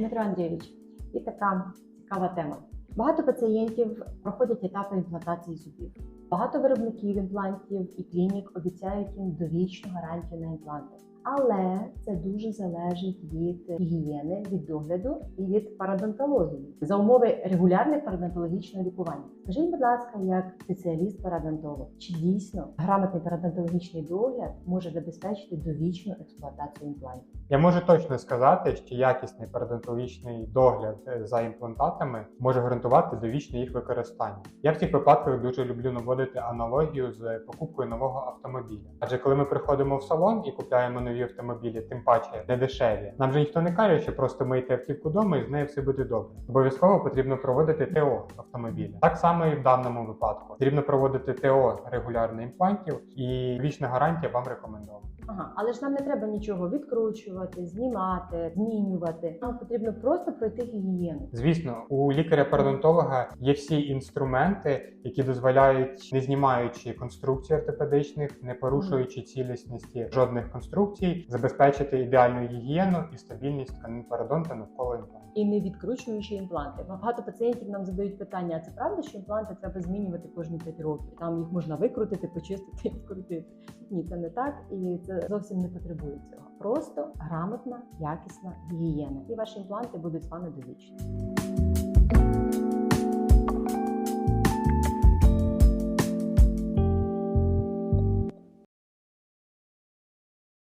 Віктор Андрійович, і така цікава тема. Багато пацієнтів проходять етапи імплантації зубів. Багато виробників імплантів і клінік обіцяють їм довічну гарантію на імпланти. Але це дуже залежить від гігієни, від догляду і від парадонтології за умови регулярних парадонтологічного лікування. Скажіть, будь ласка, як спеціаліст парадонтолог, чи дійсно грамотний парадонтологічний догляд може забезпечити довічну експлуатацію імплантів? Я можу точно сказати, що якісний парадонтологічний догляд е, за імплантатами може гарантувати довічне їх використання. Я в цих випадках дуже люблю наводити аналогію з покупкою нового автомобіля. Адже коли ми приходимо в салон і купляємо нові автомобілі, тим паче не дешеві, нам же ніхто не каже, що просто мийте автівку вдома і з нею все буде добре. Обов'язково потрібно проводити ТО автомобіля. Так само і в даному випадку. Потрібно проводити ТО регулярно імплантів, і вічна гарантія вам рекомендована. Ага, але ж нам не треба нічого відкручувати, знімати, змінювати. Нам потрібно просто пройти гігієну. Звісно, у лікаря-пародонтолога є всі інструменти, які дозволяють, не знімаючи конструкцій ортопедичних, не порушуючи цілісності жодних конструкцій, забезпечити ідеальну гігієну і стабільність тканин пародонта навколо імпланту. І не відкручуючи імпланти. Багато пацієнтів нам задають питання: а це правда, що імпланти треба змінювати кожні 5 років? Там їх можна викрутити, почистити і вкрутити. Ні, це не так, і це зовсім не потребує цього. Просто грамотна, якісна гігієна. І ваші імпланти будуть з вами довічно.